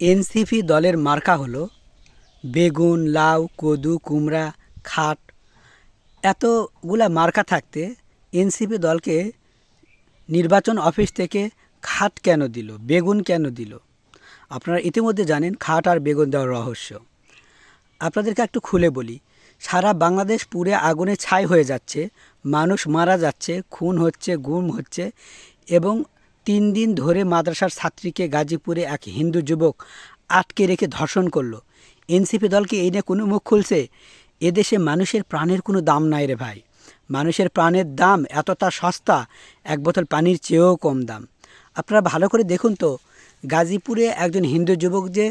NCP দলের মার্কা হলো বেগুন, লাউ, কদু, কুমড়া, খাট। এতগুলা মার্কা থাকতে এনসিপি দলকে নির্বাচন অফিস থেকে খাট কেন দিল, বেগুন কেন দিল? আপনারা ইতিমধ্যে জানেন খাট আর বেগুন দেওয়ার রহস্য। আপনাদেরকে একটু খুলে বলি, সারা বাংলাদেশ পুড়ে আগুনে ছাই হয়ে যাচ্ছে, মানুষ মারা যাচ্ছে, খুন হচ্ছে, গুম হচ্ছে এবং তিন দিন ধরে মাদ্রাসার ছাত্রীকে গাজীপুরে এক হিন্দু যুবক আটকে রেখে ধর্ষণ করল। এনসিপি দলকে এই নিয়ে কোনো মুখ খুলছে? এদেশে মানুষের প্রাণের কোনো দাম নাই রে ভাই। মানুষের প্রাণের দাম এতটা সস্তা, এক বোতল পানির চেয়েও কম দাম। আপনারা ভালো করে দেখুন তো, গাজীপুরে একজন হিন্দু যুবক যে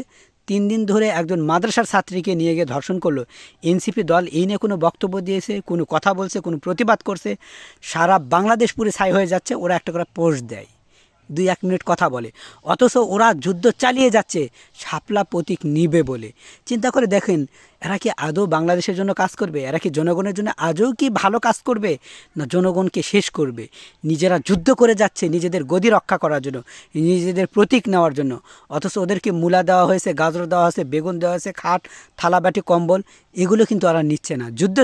তিন দিন ধরে একজন মাদ্রাসার ছাত্রীকে নিয়ে গিয়ে ধর্ষণ করল। এনসিপি দল এই নিয়ে কোনো বক্তব্য দিয়েছে, কোনো কথা বলছে, কোনো প্রতিবাদ করছে? সারা বাংলাদেশ পুরে ছাই হয়ে যাচ্ছে, ওরা একটা করে পোস্ট দেয়। দুই এক মিনিট কথা বলে। অথচ ওরা যুদ্ধ চালিয়ে যাচ্ছে, শাপলা প্রতীক নিবে বলে। চিন্তা করে দেখেন, এরা কি আদৌ বাংলাদেশের জন্য কাজ করবে? এরা কি জনগণের জন্য আজও কি ভালো কাজ করবে? না জনগণকে শেষ করবে? নিজেরা যুদ্ধ করে যাচ্ছে নিজেদের গদি রক্ষা করার জন্য, নিজেদের প্রতীক নেওয়ার জন্য। অথচ ওদেরকে মূলা দেওয়া হয়েছে, গাজর দেওয়া হয়েছে, বেগুন দেওয়া হয়েছে, খাট, থালাবাটি, কম্বল, এগুলো কিন্তু ওরা নিচ্ছে না। যুদ্ধ,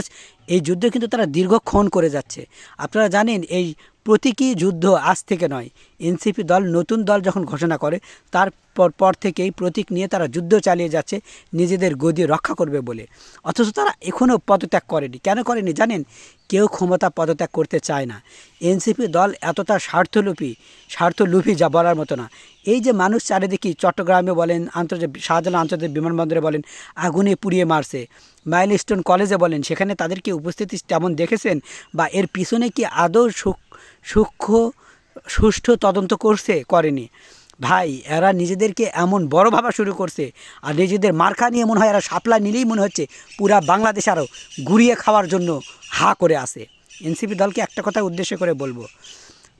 এই যুদ্ধ কিন্তু তারা দীর্ঘক্ষণ করে যাচ্ছে। আপনারা জানেন, এই প্রতীকী যুদ্ধ আজ থেকে নয়। এনসিপি দল নতুন দল যখন ঘোষণা করে তারপর পর থেকেই প্রতীক নিয়ে তারা যুদ্ধ চালিয়ে যাচ্ছে, নিজেদের গদি রক্ষা করবে বলে। অথচ তারা এখনও পদত্যাগ করেনি। কেন করেনি জানেন? কেউ ক্ষমতা পদত্যাগ করতে চায় না। এনসিপি দল এতটা স্বার্থলোপী, স্বার্থলোভী যা বলার মতো না। এই যে মানুষ চারিদিকে চট্টগ্রামে বলেন, আন্তর্জাতিক শাহজালাল আন্তর্জাতিক বিমানবন্দরে বলেন, আগুনে পুড়িয়ে মারছে। মাইলস্টোন কলেজে বলেন, সেখানে তাদেরকে উপস্থিতি তেমন দেখেছেন? বা এর পিছনে কি আদৌ সূক্ষ্ম, সুষ্ঠু তদন্ত করছে, করেনি। ভাই, এরা নিজেদেরকে এমন বড় ভাবা শুরু করছে, আর নিজেদের মার্খা নিয়ে মনে হয় এরা সাপলা নিলেই মনে হচ্ছে পুরা বাংলাদেশ আরও গুড়িয়ে খাওয়ার জন্য হা করে আসে এনসিপি দলকে একটা কথা উদ্দেশ্য করে বলব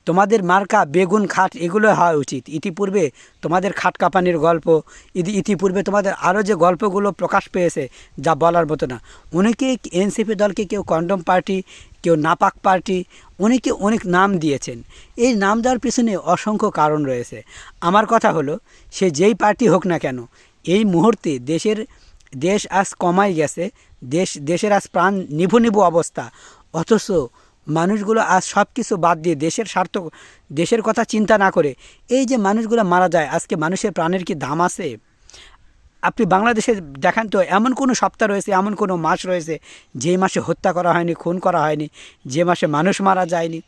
তোমাদের মার্কা, বেগুন, খাট, এগুলো হওয়া উচিত। ইতিপূর্বে তোমাদের খাট কাঁপানির গল্প, ইতি, ইতিপূর্বে তোমাদের আরও যে গল্পগুলো প্রকাশ পেয়েছে, যা বলার মতো না। অনেকে এনসিপি দলকে কেউ কন্ডম পার্টি, কেউ নাপাক পার্টি, অনেকে অনেক নাম দিয়েছেন। এই নাম দেওয়ার পিছনে অসংখ্য কারণ রয়েছে। আমার কথা হলো, সে যেই পার্টি হোক না কেন, এই মুহূর্তে দেশের, দেশ আজ কমাই গেছে, দেশ, দেশের আজ প্রাণ নিভু নিভু অবস্থা। অথচ মানুষগুলো আজ সব কিছু বাদ দিয়ে দেশের স্বার্থ, দেশের কথা চিন্তা না করে এই যে মানুষগুলো মারা যায়, আজকে মানুষের প্রাণের কি দাম আছে? আপনি বাংলাদেশে দেখান তো, এমন কোনো সপ্তাহ রয়েছে, এমন কোনো মাস রয়েছে, যে মাসে হত্যা করা হয়নি, খুন করা হয়নি, যে মাসে মানুষ মারা যায়নি।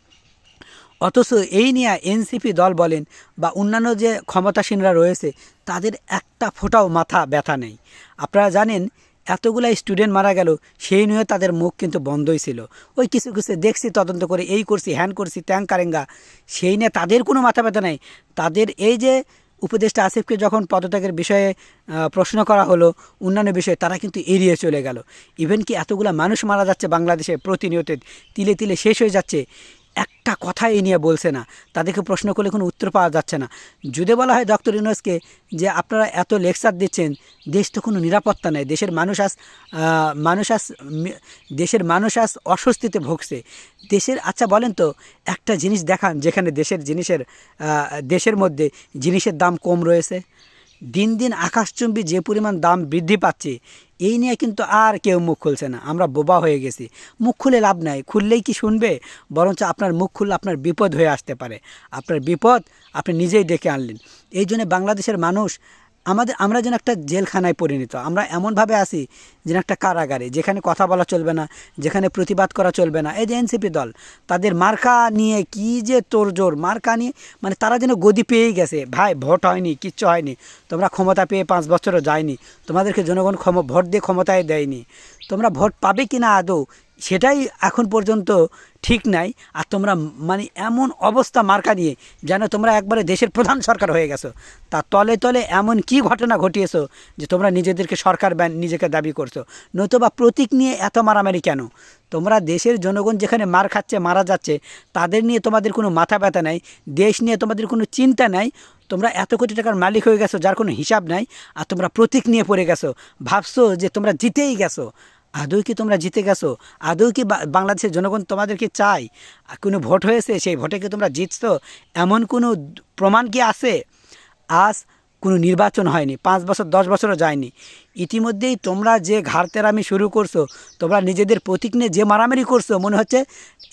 অথচ এই নিয়ে এনসিপি দল বলেন বা অন্যান্য যে ক্ষমতাসীনরা রয়েছে, তাদের একটা ফোটাও মাথা ব্যথা নেই। আপনারা জানেন এতগুলা স্টুডেন্ট মারা গেল, সেই নিয়ে তাদের মুখ কিন্তু বন্ধই ছিল। ওই কিছু কিছু দেখছি, তদন্ত করে এই করছি, হ্যান করছি, ত্যাং কারেঙ্গা। সেই নিয়ে তাদের কোনো মাথা ব্যথা নেই। তাদের এই যে উপদেষ্টা আসিফকে যখন পদত্যাগের বিষয়ে প্রশ্ন করা হলো, অন্যান্য বিষয়ে, তারা কিন্তু এড়িয়ে চলে গেল। ইভেন কি এতগুলো মানুষ মারা যাচ্ছে বাংলাদেশে প্রতিনিয়ত, তিলে তিলে শেষ হয়ে যাচ্ছে। একটা কথা এই নিয়ে বলছে না। তাদেরকে প্রশ্ন করলে কোনো উত্তর পাওয়া যাচ্ছে না। যদি বলা হয় ডক্টর ইউনুসকে যে আপনারা এত লেকচার দিচ্ছেন, দেশ তো কোনো নিরাপত্তা নেই। দেশের মানুষ আস মানুষ আস দেশের মানুষ আস অস্বস্তিতে ভুগছে। দেশের আচ্ছা বলেন তো, একটা জিনিস দেখান যেখানে দেশের জিনিসের দেশের মধ্যে জিনিসের দাম কম রয়েছে। দিন দিন আকাশচুম্বী যে পরিমাণ দাম বৃদ্ধি পাচ্ছে, এই নিয়ে কিন্তু আর কেউ মুখ খুলছে না। আমরা বোবা হয়ে গেছি। মুখ খুলে লাভ নাই। খুললেই কি শুনবে? বরঞ্চ আপনার মুখ খুললে আপনার বিপদ হয়ে আসতে পারে। আপনার বিপদ আপনি নিজেই ডেকে আনলেন। এই জন্য বাংলাদেশের মানুষ আমাদের, আমরা যেন একটা জেলখানায় পরিণত, আমরা এমনভাবে আসি যেন একটা কারাগারে, যেখানে কথা বলা চলবে না, যেখানে প্রতিবাদ করা চলবে না। এই যে এনসিপি দল, তাদের মার্কা নিয়ে কি যে তোরজোর মার্কা নিয়ে মানে তারা যেন গদি পেয়েই গেছে। ভাই, ভোট হয়নি, কিচ্ছু হয়নি। তোমরা ক্ষমতা পেয়ে পাঁচ বছরও যায়নি। তোমাদেরকে জনগণ ক্ষম, ভোট দিয়ে ক্ষমতায় দেয়নি। তোমরা ভোট পাবে কি না আদৌ? সেটাই এখন পর্যন্ত ঠিক নাই। আর তোমরা মানে এমন অবস্থা মার্কা নিয়ে যেন তোমরা একবারে দেশের প্রধান সরকার হয়ে গেছো। তা তলে তলে এমন কি ঘটনা ঘটিয়েছো যে তোমরা নিজেদেরকে সরকার নিজেকে দাবি করছ? নতুবা প্রতীক নিয়ে এত মারামারি কেন? তোমরা দেশের জনগণ যেখানে মার খাচ্ছে, মারা যাচ্ছে, তাদের নিয়ে তোমাদের কোনো মাথা ব্যথা নাই, দেশ নিয়ে তোমাদের কোনো চিন্তা নাই। তোমরা এত কোটি টাকার মালিক হয়ে গেছো, যার কোনো হিসাব নাই। আর তোমরা প্রতীক নিয়ে পড়ে গেছো। ভাবছ যে তোমরা জিতেই গেছো। আদৌ কি তোমরা জিতে গেছো? আদৌ কি বাংলাদেশের জনগণ তোমাদেরকে চায়? কোনো ভোট হয়েছে? সেই ভোটে কি তোমরা জিতছো? এমন কোনো প্রমাণ কি আছে? আজ কোনো নির্বাচন হয়নি, পাঁচ বছর, দশ বছরও যায়নি। ইতিমধ্যেই তোমরা যে ঘাড়তেরামি শুরু করছ, তোমরা নিজেদের প্রতীক নিয়ে যে মারামারি করছ, মনে হচ্ছে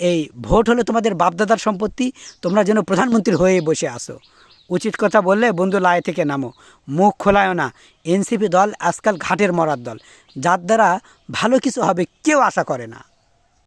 এই ভোট হলো তোমাদের বাপদাদার সম্পত্তি, তোমরা যেন প্রধানমন্ত্রী হয়ে বসে আসো উচিত কথা বললে বন্ধু লাই থেকে নামো। মুখ খোলায়ও না। এনসিপি দল আজকাল ঘাটের মরার দল। যার দ্বারা ভালো কিছু হবে কেউ আশা করে না।